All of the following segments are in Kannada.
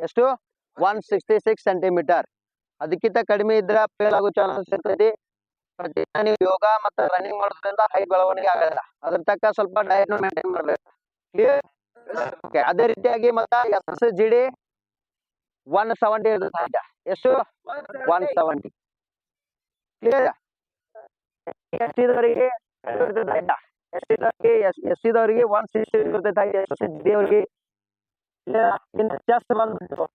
ಎಷ್ಟು? ಒನ್ ಸಿಕ್ಸ್ಟಿ ಸಿಕ್ಸ್ ಸೆಂಟಿಮೀಟರ್ ಅದಕ್ಕಿಂತ ಕಡಿಮೆ ಇದ್ರೆ ಫೇಲ್ ಆಗೋ ಚಾನ್ಸಸ್ ಇರ್ತೈತಿ ಪ್ರತಿದಿನ ನೀವು ಯೋಗ ಮತ್ತು ರನ್ನಿಂಗ್ ಮಾಡೋದ್ರಿಂದ ಹೈ ಬೆಳವಣಿಗೆ ಆಗಲ್ಲ. ಅದ್ರ ತಕ್ಕ ಸ್ವಲ್ಪ ಡಯಟ್ ಮೇಂಟೈನ್ ಮಾಡಬೇಕು. ಓಕೆ ಅದೇ ರೀತಿಯಾಗಿ ಮತ್ತ S G D one seventy ಇರ್ತದೆ ಸಹಜ ಎಷ್ಟು? ಒನ್ ಸೆವೆಂಟಿ ಕ್ಲಿಯರ್ ಎಸ್ ಟಿದವರಿಗೆ ಎಸ್ ಎಸ್ ಟಿದವರಿಗೆ ಒನ್ ಸಿಕ್ಸ್ಟಿ ಇರ್ತೈತೆ ಎಸ್ ಡಿ ಅವರಿಗೆ ಇನ್ನು ಬಂದ್ಬಿಟ್ಟು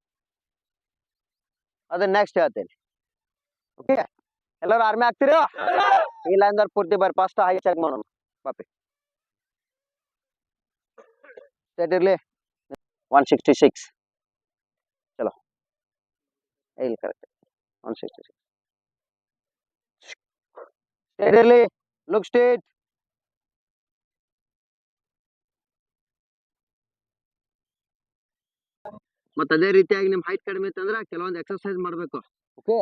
ಅದು ನೆಕ್ಸ್ಟ್ ಹೇಳ್ತೀನಿ. ಓಕೆ ಎಲ್ಲರೂ ಆರ್ಮಿ ಆಗ್ತೀರಾ? ಇಲ್ಲ ಅಂದ್ರೆ ಪೂರ್ತಿ ಬರ್ರಿ ಫಸ್ಟ್ ಹೈ ಚೆಕ್ ಮಾಡೋಣ. ಪಾಪಿ ಸ್ಟೇಟ್ ಇರ್ಲಿ. ಒನ್ ಸಿಕ್ಸ್ಟಿ ಸಿಕ್ಸ್ ಚಲೋ ಇಲ್ಲ correct one sixty six state ಇರ್ಲಿ. ಲುಕ್ ಸ್ಟೇಟ್ ಮತ್ತೆ ಅದೇ ರೀತಿಯಾಗಿ ನಿಮ್ ಹೈಟ್ ಕಡಿಮೆ ಇತ್ತಂದ್ರೆ ಕೆಲವೊಂದು ಎಕ್ಸರ್ಸೈಸ್ ಮಾಡ್ಬೇಕು. ಓಕೆ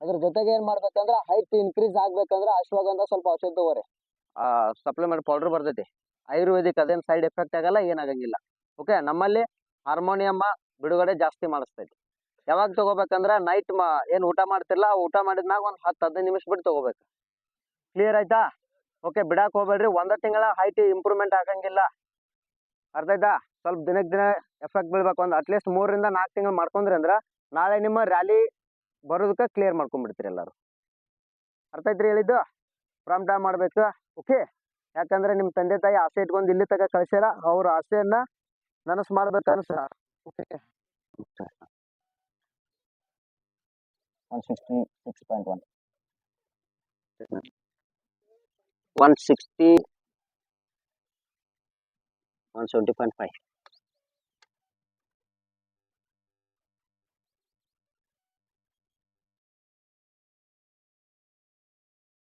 ಅದ್ರ ಜೊತೆಗೆ ಏನ್ ಮಾಡ್ಬೇಕಂದ್ರೆ ಹೈಟ್ ಇನ್ಕ್ರೀಸ್ ಆಗ್ಬೇಕಂದ್ರೆ ಅಶ್ವಗಂಧ ಸ್ವಲ್ಪ ಔಷಧ ತಗೋರಿ. ಸಪ್ಲಿಮೆಂಟ್ ಪೌಡರ್ ಬರ್ತೈತಿ. ಆಯುರ್ವೇದಿಕ್ ಅದೇನ್ ಸೈಡ್ ಎಫೆಕ್ಟ್ ಆಗಲ್ಲ, ಏನಾಗಂಗಿಲ್ಲ. ಓಕೆ ನಮ್ಮಲ್ಲಿ ಹಾರ್ಮೋನಿಯಮ್ಮ ಬಿಡುಗಡೆ ಜಾಸ್ತಿ ಮಾಡಿಸ್ತೈತಿ. ಯಾವಾಗ ತಗೋಬೇಕಂದ್ರೆ ನೈಟ್ ಮಾ ಏನ್ ಊಟ ಮಾಡ್ತಿಲ್ಲ ಊಟ ಮಾಡಿದ್ಮ್ಯಾಗ ಒಂದ್ ಹತ್ತು ಹದಿನೈದು ನಿಮಿಷ ಬಿಟ್ಟು ತಗೋಬೇಕು. ಕ್ಲಿಯರ್ ಆಯ್ತಾ? ಓಕೆ ಬಿಡಾಕ್ ಹೋಗ್ಬೇಡ್ರಿ. ಒಂದ ತಿಂಗಳ ಹೈಟ್ ಇಂಪ್ರೂವ್ಮೆಂಟ್ ಆಗಂಗಿಲ್ಲ. ಅರ್ಥ ಐತಾ ಸ್ವಲ್ಪ ದಿನಕ್ಕೆ ದಿನ ಎಫೆಕ್ಟ್ ಬೀಳ್ಬೇಕು ಒಂದು ಅಟ್ಲೀಸ್ಟ್ ಮೂರರಿಂದ ನಾಲ್ಕು ತಿಂಗಳು ಮಾಡ್ಕೊಂಡ್ರಿ ಅಂದ್ರೆ ನಾಳೆ ನಿಮ್ಮ ರ್ಯಾಲಿ ಬರೋದಕ್ಕೆ ಕ್ಲಿಯರ್ ಮಾಡ್ಕೊಂಡ್ಬಿಡ್ತೀರಿ ಎಲ್ಲರೂ. ಅರ್ಥ ಐತ್ರಿ ಹೇಳಿದ್ದು? ಫ್ರಮ್ ಟೈಮ್ ಮಾಡಬೇಕು ಓಕೆ ಯಾಕಂದ್ರೆ ನಿಮ್ಮ ತಂದೆ ತಾಯಿ ಆಸೆ ಇಟ್ಕೊಂಡು ಇಲ್ಲಿ ತಗ ಕಳಿಸ್ಯಾರ ಅವ್ರ ಆಸೆಯನ್ನ ನನಸು ಮಾಡ್ಬೇಕು ಅನ್ಸ okay one sixty six point one one sixty one seventy point five